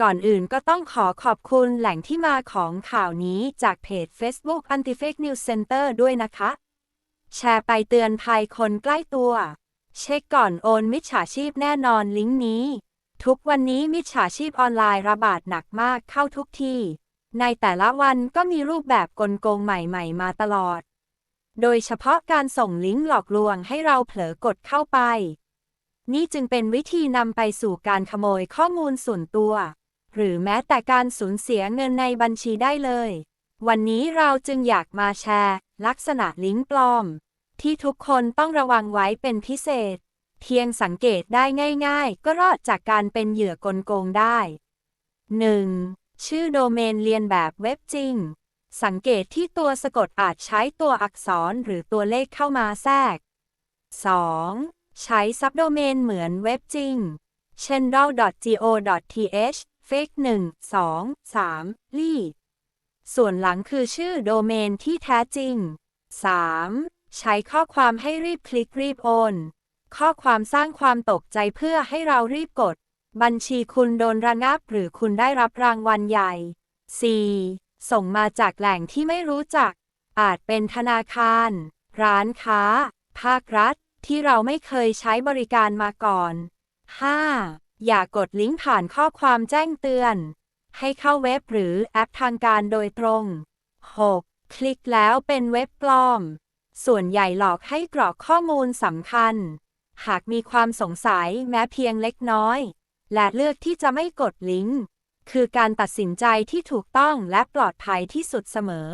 ก่อนอื่นก็ต้องขอขอบคุณแหล่งที่มาของข่าวนี้จากเพจ Facebook Anti Fake News Center ด้วยนะคะ แชร์ไปเตือนภัยคนใกล้ตัว เช็คก่อนโอนมิจฉาชีพแน่นอนลิงก์นี้ ทุกวันนี้มิจฉาชีพออนไลน์ระบาดหนักมากเข้าทุกที่ ในแต่ละวันก็มีรูปแบบกลโกงใหม่ๆ มาตลอด โดยเฉพาะการส่งลิงก์หลอกลวงให้เราเผลอกดเข้าไป นี่จึงเป็นวิธีนำไปสู่การขโมยข้อมูลส่วนตัว หรือแม้แต่การสูญเสียเงินในบัญชีได้เลย วันนี้เราจึงอยากมาแชร์ ลักษณะลิงก์ปลอม ที่ทุกคนต้องระวังไว้เป็นพิเศษ เพียงสังเกตได้ง่ายๆ ก็รอดจากการเป็นเหยื่อกลโกงได้ 1. ชื่อโดเมนเรียนแบบเว็บจริง สังเกตที่ตัวสะกดอาจใช้ตัวอักษรหรือตัวเลขเข้ามาแทรก 2. ใช้ซับโดเมนเหมือนเว็บจริง เช่น raw.go.th fake 1 2 3ลี่ส่วนหลังคือชื่อโดเมนที่แท้จริง 3. ใช้ข้อความให้รีบคลิกรีบโอน ข้อความสร้างความตกใจเพื่อให้เรารีบกด บัญชีคุณโดนระงับหรือคุณได้รับรางวัลใหญ่ 4. ส่งมาจากแหล่งที่ไม่รู้จัก อาจเป็นธนาคาร ร้านค้า ภาครัฐ ที่เราไม่เคยใช้บริการมาก่อน 5. อย่ากดลิงก์ผ่านข้อความแจ้งเตือน ให้เข้าเว็บหรือแอปทางการโดยตรง 6. คลิกแล้วเป็นเว็บปลอม ส่วนใหญ่หลอกให้กรอกข้อมูลสำคัญ หากมีความสงสัยแม้เพียงเล็กน้อย และเลือกที่จะไม่กดลิงก์ คือการตัดสินใจที่ถูกต้องและปลอดภัยที่สุดเสมอ